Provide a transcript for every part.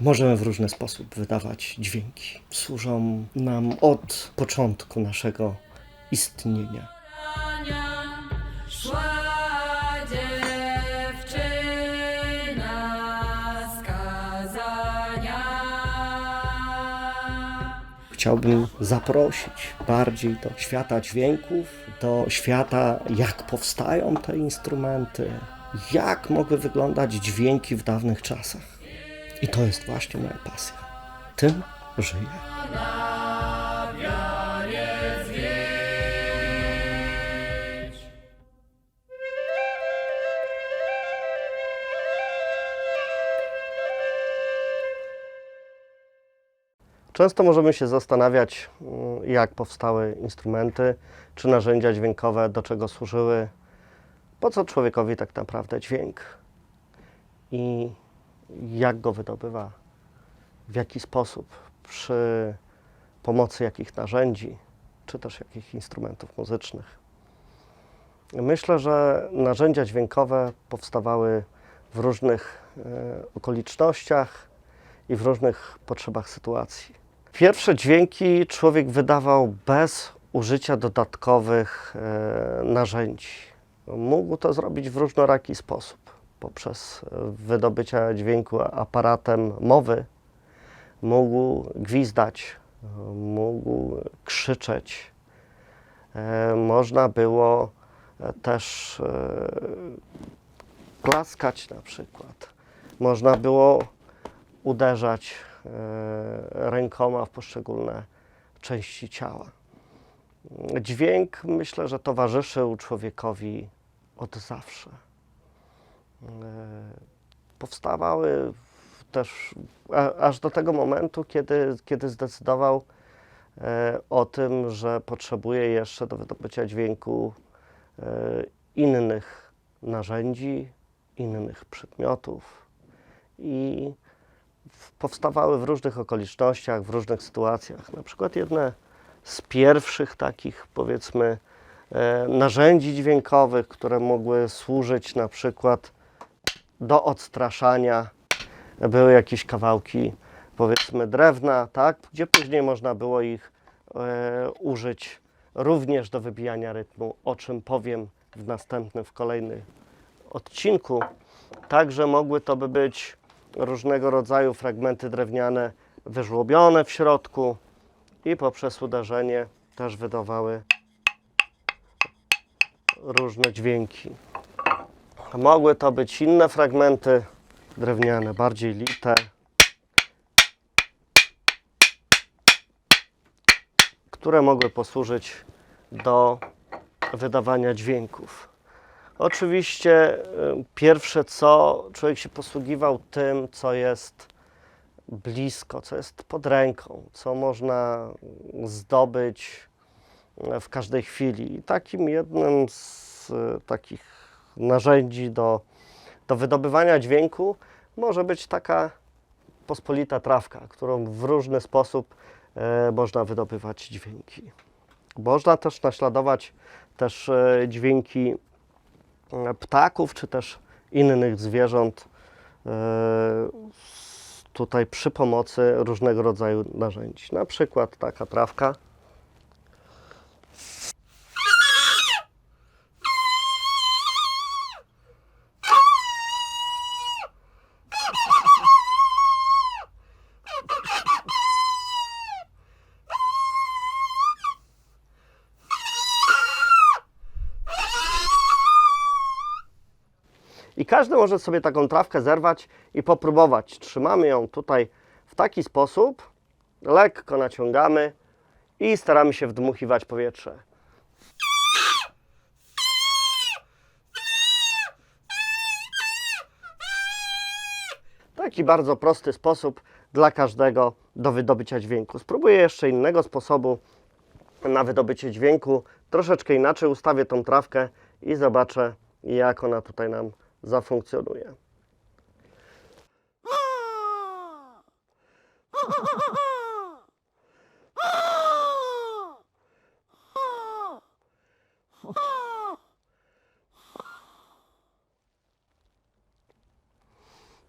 Możemy w różny sposób wydawać dźwięki. Służą nam od początku naszego istnienia. Chciałbym zaprosić bardziej do świata dźwięków, do świata, jak powstają te instrumenty, jak mogły wyglądać dźwięki w dawnych czasach. I to jest właśnie moja pasja. Tym żyję. Często możemy się zastanawiać, mm, jak powstały instrumenty czy narzędzia dźwiękowe, do czego służyły, po co człowiekowi tak naprawdę dźwięk i jak go wydobywa, w jaki sposób, przy pomocy jakich narzędzi, czy też jakich instrumentów muzycznych. Myślę, że narzędzia dźwiękowe powstawały w różnych e, okolicznościach i w różnych potrzebach sytuacji. Pierwsze dźwięki człowiek wydawał bez użycia dodatkowych e, narzędzi. Mógł to zrobić w różnoraki sposób. Poprzez e, wydobycia dźwięku aparatem mowy, mógł gwizdać, mógł krzyczeć. E, Można było e, też e, klaskać na przykład. Można było uderzać rękoma w poszczególne części ciała. Dźwięk myślę, że towarzyszył człowiekowi od zawsze. E, Powstawały też aż do tego momentu, kiedy, kiedy zdecydował e, o tym, że potrzebuje jeszcze do wydobycia dźwięku e, innych narzędzi, innych przedmiotów i powstawały w różnych okolicznościach, w różnych sytuacjach. Na przykład jedne z pierwszych takich, powiedzmy, narzędzi dźwiękowych, które mogły służyć na przykład do odstraszania, były jakieś kawałki, powiedzmy, drewna, tak, gdzie później można było ich e, użyć również do wybijania rytmu, o czym powiem w następnym, w kolejnym odcinku. Także mogły to by być różnego rodzaju fragmenty drewniane wyżłobione w środku i poprzez uderzenie też wydawały różne dźwięki. Mogły to być inne fragmenty drewniane, bardziej lite, które mogły posłużyć do wydawania dźwięków. Oczywiście y, pierwsze co, człowiek się posługiwał tym, co jest blisko, co jest pod ręką, co można zdobyć e, w każdej chwili. I takim jednym z e, takich narzędzi do, do wydobywania dźwięku może być taka pospolita trawka, którą w różny sposób e, można wydobywać dźwięki. Można też naśladować też e, dźwięki e, ptaków czy też innych zwierząt e, tutaj przy pomocy różnego rodzaju narzędzi. Na przykład taka trawka. I każdy może sobie taką trawkę zerwać i popróbować. Trzymamy ją tutaj w taki sposób, lekko naciągamy i staramy się wdmuchiwać powietrze. Taki bardzo prosty sposób dla każdego do wydobycia dźwięku. Spróbuję jeszcze innego sposobu na wydobycie dźwięku. Troszeczkę inaczej ustawię tą trawkę i zobaczę, jak ona tutaj nam zafunkcjonuje.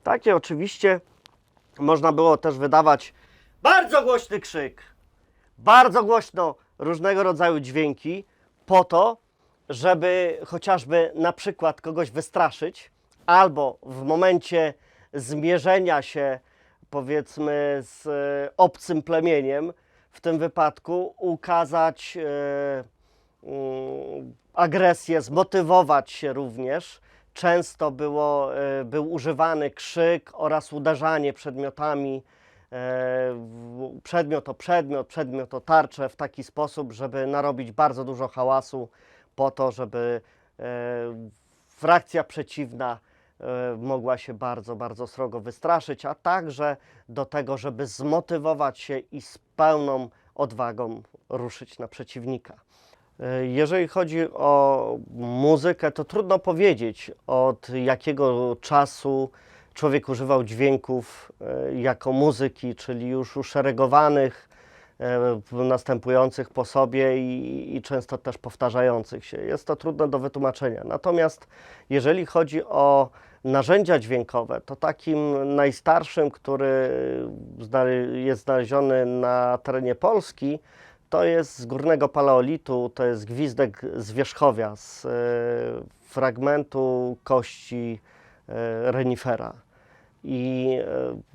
Takie oczywiście można było też wydawać bardzo głośny krzyk, bardzo głośno różnego rodzaju dźwięki, po to, żeby chociażby na przykład kogoś wystraszyć, albo w momencie zmierzenia się, powiedzmy, z e, obcym plemieniem, w tym wypadku ukazać e, mm, agresję, zmotywować się również. Często było, e, był używany krzyk oraz uderzanie przedmiotami, przedmiot o przedmiot, przedmiot o tarczę w taki sposób, żeby narobić bardzo dużo hałasu po to, żeby e, frakcja przeciwna e, mogła się bardzo, bardzo srogo wystraszyć, a także do tego, żeby zmotywować się i z pełną odwagą ruszyć na przeciwnika. E, Jeżeli chodzi o muzykę, to trudno powiedzieć, od jakiego czasu człowiek używał dźwięków jako muzyki, czyli już uszeregowanych, następujących po sobie i, i często też powtarzających się. Jest to trudne do wytłumaczenia. Natomiast jeżeli chodzi o narzędzia dźwiękowe, to takim najstarszym, który jest znaleziony na terenie Polski, to jest z górnego paleolitu, to jest gwizdek z wierzchowia, z e, fragmentu kości e, renifera. I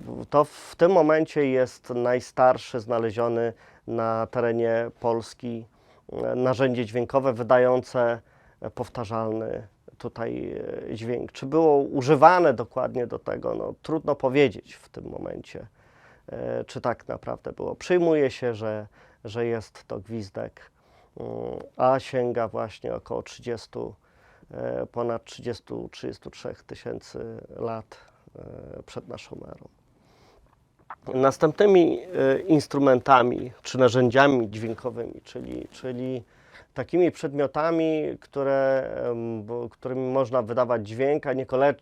e, to w tym momencie jest najstarszy znaleziony na terenie Polski e, narzędzie dźwiękowe wydające e, powtarzalny tutaj dźwięk. Czy było używane dokładnie do tego? No, trudno powiedzieć w tym momencie, czy tak naprawdę było. Przyjmuje się, że, że jest to gwizdek, mm, a sięga właśnie około 30, e, ponad 30-33 tysięcy lat przed naszą erą. Następnymi e, instrumentami czy narzędziami dźwiękowymi, czyli, czyli takimi przedmiotami, które, którymi można wydawać dźwięk, a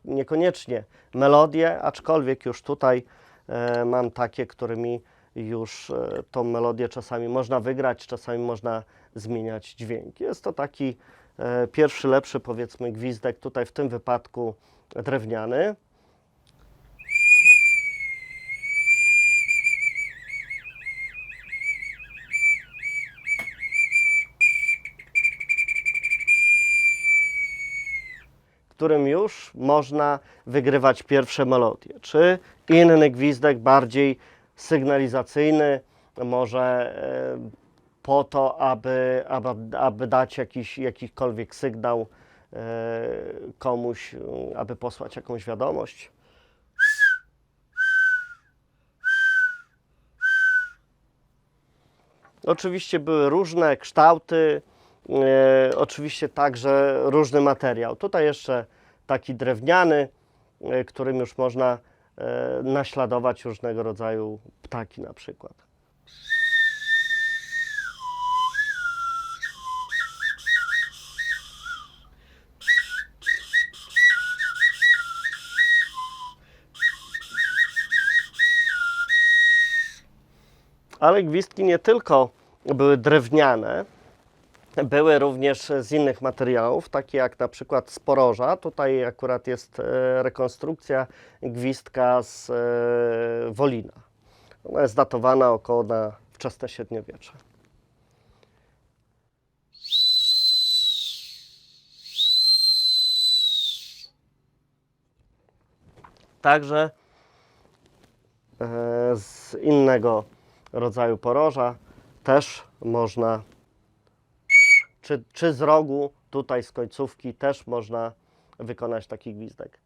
niekoniecznie melodię, aczkolwiek już tutaj e, mam takie, którymi już e, tą melodię czasami można wygrać, czasami można zmieniać dźwięk. Jest to taki e, pierwszy, lepszy powiedzmy gwizdek, tutaj w tym wypadku drewniany. Którym już można wygrywać pierwsze melodie. Czy inny gwizdek, bardziej sygnalizacyjny, może e, po to, aby, aby, aby dać jakiś, jakikolwiek sygnał e, komuś, aby posłać jakąś wiadomość. Oczywiście były różne kształty, oczywiście także różny materiał. Tutaj jeszcze taki drewniany, e, którym już można e, naśladować różnego rodzaju ptaki na przykład. Ale gwizdki nie tylko były drewniane, były również z innych materiałów, takie jak na przykład z poroża. Tutaj akurat jest e, rekonstrukcja gwizdka z e, Wolina. Ona jest datowana około na wczesne średniowiecze. Także e, z innego rodzaju poroża też można czy, czy z rogu, tutaj z końcówki też można wykonać taki gwizdek.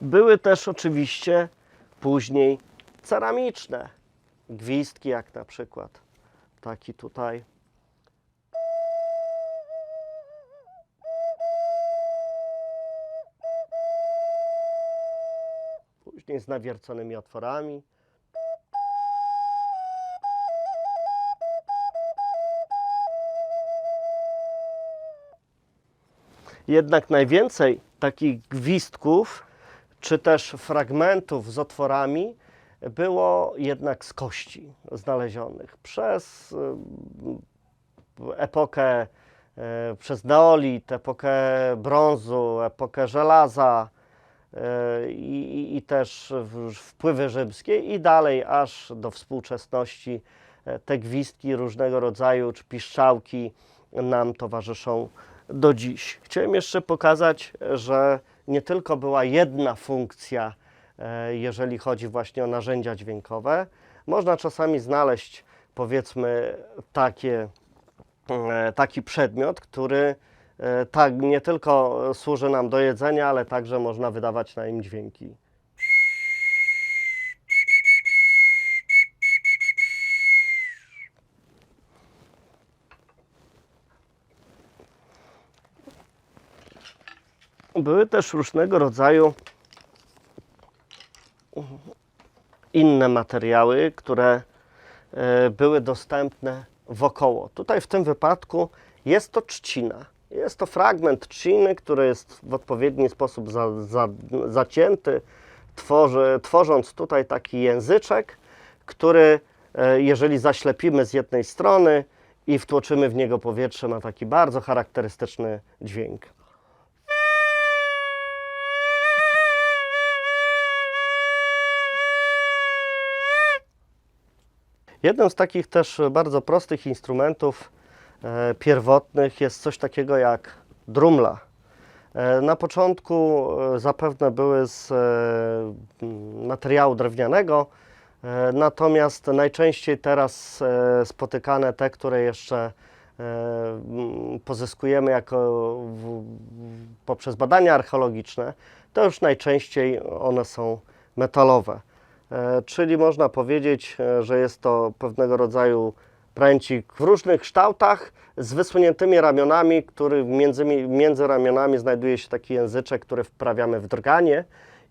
Były też oczywiście później ceramiczne gwizdki, jak na przykład taki tutaj. Z nawierconymi otworami. Jednak najwięcej takich gwizdków, czy też fragmentów z otworami było jednak z kości znalezionych przez y, epokę, e, przez neolit, epokę brązu, epokę żelaza e, i, i- i też wpływy rzymskie i dalej aż do współczesności e, te gwizdki różnego rodzaju czy piszczałki nam towarzyszą do dziś. Chciałem jeszcze pokazać, że nie tylko była jedna funkcja, e, jeżeli chodzi właśnie o narzędzia dźwiękowe. Można czasami znaleźć, powiedzmy, takie, e, taki przedmiot, który e, tak nie tylko służy nam do jedzenia, ale także można wydawać na nim dźwięki. Były też różnego rodzaju inne materiały, które e, były dostępne wokoło. Tutaj w tym wypadku jest to trzcina. Jest to fragment trzciny, który jest w odpowiedni sposób za, za, zacięty, tworzy, tworząc tutaj taki języczek, który e, jeżeli zaślepimy z jednej strony i wtłoczymy w niego powietrze, ma taki bardzo charakterystyczny dźwięk. Jednym z takich też bardzo prostych instrumentów pierwotnych jest coś takiego jak drumla. E, na początku e, zapewne były z e, materiału drewnianego, e, natomiast najczęściej teraz e, spotykane te, które jeszcze e, pozyskujemy jako poprzez badania archeologiczne, to już najczęściej one są metalowe. E, Czyli można powiedzieć, e, że jest to pewnego rodzaju pręcik w różnych kształtach z wysuniętymi ramionami, który między, między ramionami znajduje się taki języczek, który wprawiamy w drganie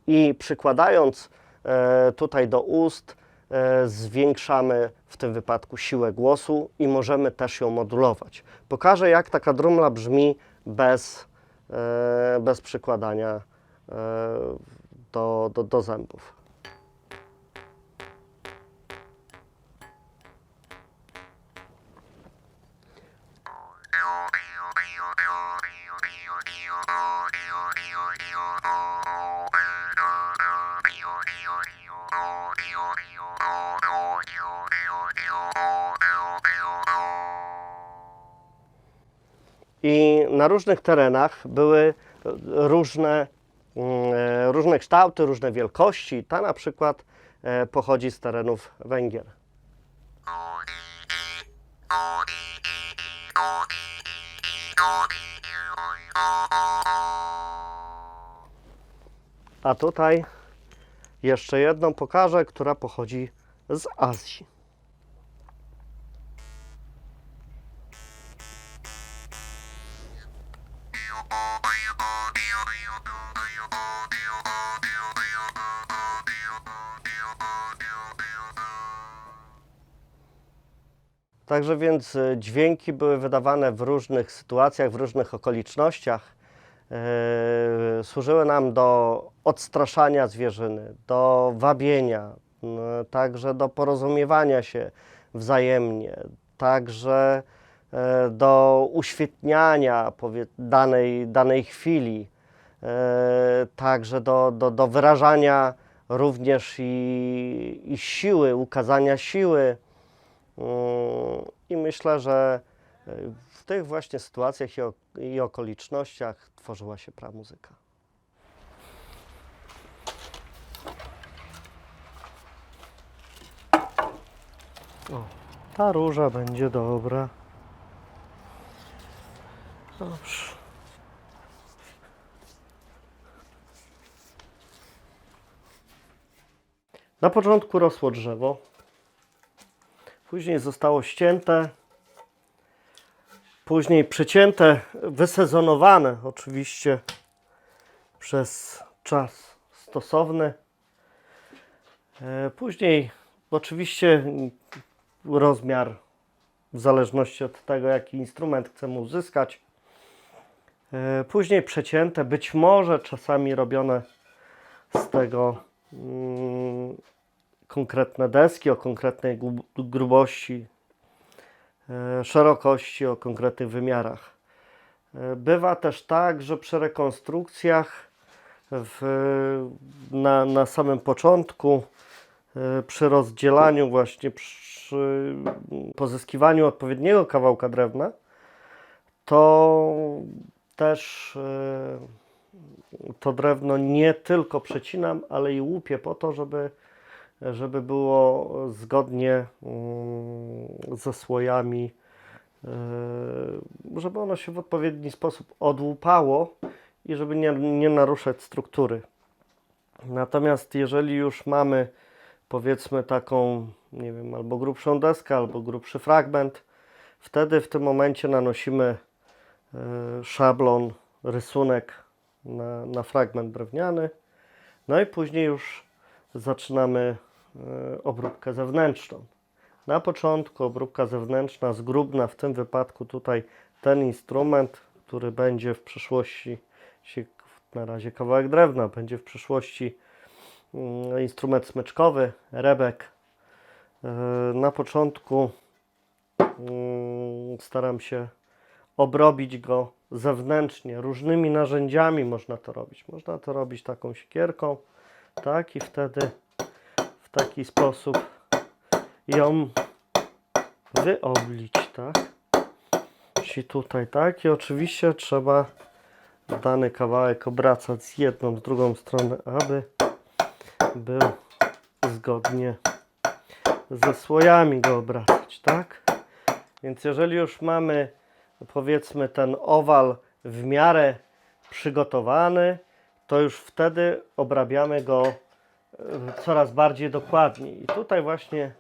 i przykładając e, tutaj do ust e, zwiększamy w tym wypadku siłę głosu i możemy też ją modulować. Pokażę jak taka drumla brzmi bez, e, bez przykładania e, do, do, do zębów. I na różnych terenach były różne, mm, e, różne kształty, różne wielkości. Ta na przykład e, pochodzi z terenów Węgier. A tutaj jeszcze jedną pokażę, która pochodzi z Azji. Także więc e, dźwięki były wydawane w różnych sytuacjach, w różnych okolicznościach. E, służyły nam do odstraszania zwierzyny, do wabienia, także do porozumiewania się wzajemnie, także e, do uświetniania danej, danej chwili, także do, do, do wyrażania również i, i siły, ukazania siły. Mm, I myślę, że e, w tych właśnie sytuacjach i, okolicznościach tworzyła się pramuzyka. O, ta róża będzie dobra. Dobrze. Na początku rosło drzewo, Później zostało ścięte, później przycięte, wysezonowane oczywiście przez czas stosowny. E, Później oczywiście rozmiar w zależności od tego, jaki instrument chcemy uzyskać. E, Później przecięte, być może czasami robione z tego mm, konkretne deski o konkretnej gru- grubości, e, szerokości, o konkretnych wymiarach. E, Bywa też tak, że przy rekonstrukcjach w, na, na samym początku, e, przy rozdzielaniu, właśnie przy pozyskiwaniu odpowiedniego kawałka drewna, to też to drewno nie tylko przecinam, ale i łupię po to, żeby, żeby było zgodnie mm, ze słojami, e, żeby ono się w odpowiedni sposób odłupało i żeby nie, nie naruszać struktury. Natomiast jeżeli już mamy powiedzmy taką, nie wiem, albo grubszą deskę, albo grubszy fragment, wtedy w tym momencie nanosimy e, szablon, rysunek na, na fragment drewniany. No i później już zaczynamy obróbkę zewnętrzną. Na początku obróbka zewnętrzna, zgrubna, w tym wypadku tutaj ten instrument, który będzie w przyszłości, na razie kawałek drewna, będzie w przyszłości mm, instrument smyczkowy, rebek. E, Na początku mm, staram się obrobić go zewnętrznie. Różnymi narzędziami można to robić. Można to robić taką siekierką, tak, i wtedy taki sposób ją wyoblić, tak. Czyli tutaj, tak, i oczywiście trzeba dany kawałek obracać z jedną, z drugą stronę, aby był zgodnie ze słojami go obracać, tak? Więc jeżeli już mamy powiedzmy ten owal w miarę przygotowany, to już wtedy obrabiamy go coraz bardziej dokładnie. I tutaj właśnie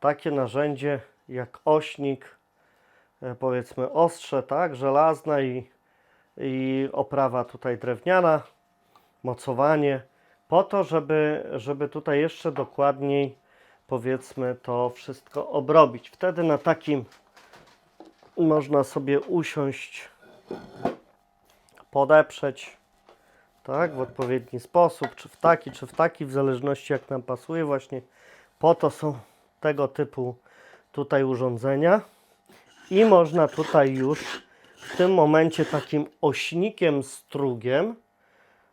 takie narzędzie jak ośnik, e, powiedzmy ostrze, tak, żelazna i, i oprawa tutaj drewniana, mocowanie, po to, żeby, żeby tutaj jeszcze dokładniej powiedzmy to wszystko obrobić. Wtedy na takim można sobie usiąść, podeprzeć, tak, w odpowiedni sposób, czy w taki, czy w taki, w zależności jak nam pasuje. Właśnie po to są tego typu tutaj urządzenia. I można tutaj już w tym momencie takim ośnikiem, strugiem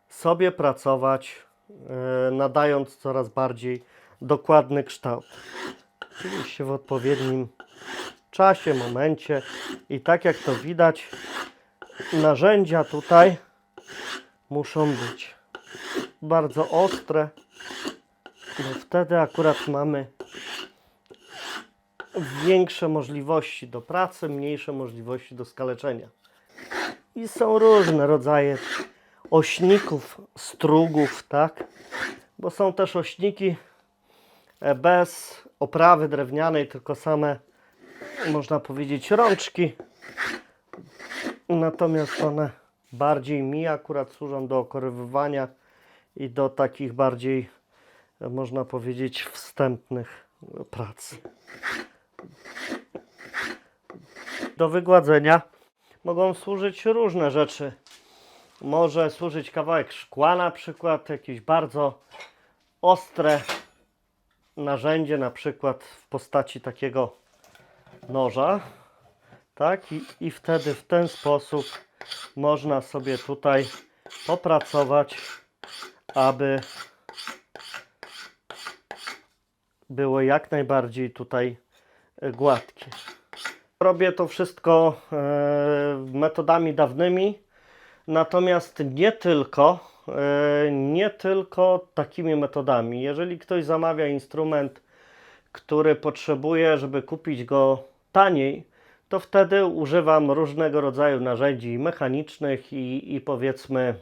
sobie pracować, e, nadając coraz bardziej dokładny kształt. Oczywiście w odpowiednim czasie, momencie. I tak jak to widać, narzędzia tutaj muszą być bardzo ostre, bo wtedy akurat mamy większe możliwości do pracy, mniejsze możliwości do skaleczenia. I są różne rodzaje ośników, strugów, tak? Bo są też ośniki e, bez oprawy drewnianej, tylko same można powiedzieć, rączki. Natomiast one bardziej mi akurat służą do okorywywania i do takich bardziej, można powiedzieć, wstępnych prac. Do wygładzenia mogą służyć różne rzeczy. Może służyć kawałek szkła na przykład, jakieś bardzo ostre narzędzie, na przykład w postaci takiego noża, tak? I, I wtedy w ten sposób można sobie tutaj popracować, aby było jak najbardziej tutaj e, gładkie. Robię to wszystko e, metodami dawnymi, natomiast nie tylko, e, nie tylko takimi metodami. Jeżeli ktoś zamawia instrument, który potrzebuję, żeby kupić go taniej, to wtedy używam różnego rodzaju narzędzi mechanicznych i, i powiedzmy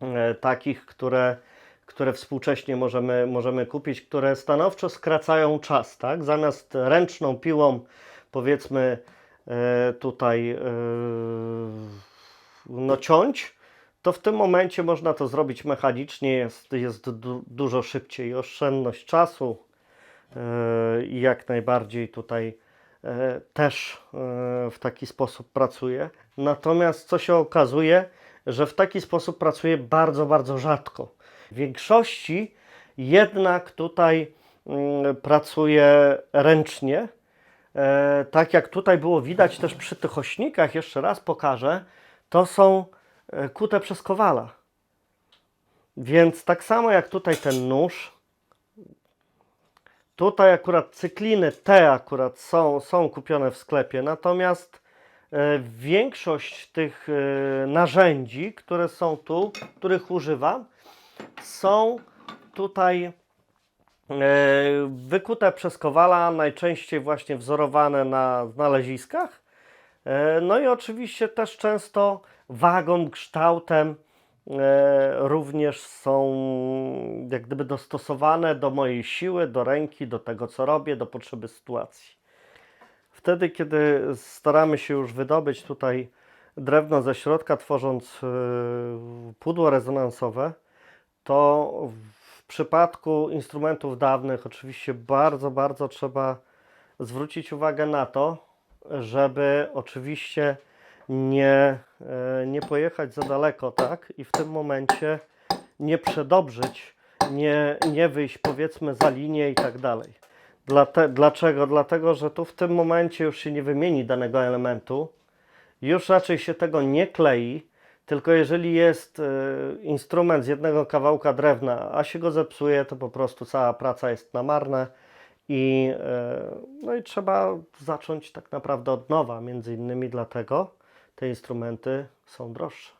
e, takich, które, które współcześnie możemy, możemy kupić, które stanowczo skracają czas, tak? Zamiast ręczną piłą, powiedzmy e, tutaj e, no ciąć, to w tym momencie można to zrobić mechanicznie, jest, jest du, dużo szybciej, oszczędność czasu, e, i jak najbardziej tutaj e, też e, w taki sposób pracuję. Natomiast co się okazuje, że w taki sposób pracuję bardzo, bardzo rzadko. W większości jednak tutaj mm, pracuje ręcznie. E, tak jak tutaj było widać też przy tych ośnikach, jeszcze raz pokażę, to są e, kute przez kowala. Więc tak samo jak tutaj ten nóż, tutaj akurat cykliny te akurat są, są kupione w sklepie, natomiast e, większość tych e, narzędzi, które są tu, których używam, są tutaj e, wykute przez kowala, najczęściej właśnie wzorowane na znaleziskach. No i oczywiście też często wagą, kształtem również są jak gdyby dostosowane do mojej siły, do ręki, do tego co robię, do potrzeby sytuacji. Wtedy, kiedy staramy się już wydobyć tutaj drewno ze środka, tworząc e, pudło rezonansowe, to w przypadku instrumentów dawnych oczywiście bardzo, bardzo trzeba zwrócić uwagę na to, żeby oczywiście nie, e, nie pojechać za daleko, tak? I w tym momencie nie przedobrzyć, nie, nie wyjść powiedzmy za linię i tak dalej. Dlaczego? Dlatego, że tu w tym momencie już się nie wymieni danego elementu, już raczej się tego nie klei, tylko jeżeli jest e, instrument z jednego kawałka drewna, a się go zepsuje, to po prostu cała praca jest na marne i, e, no i trzeba zacząć tak naprawdę od nowa. Między innymi dlatego te instrumenty są droższe.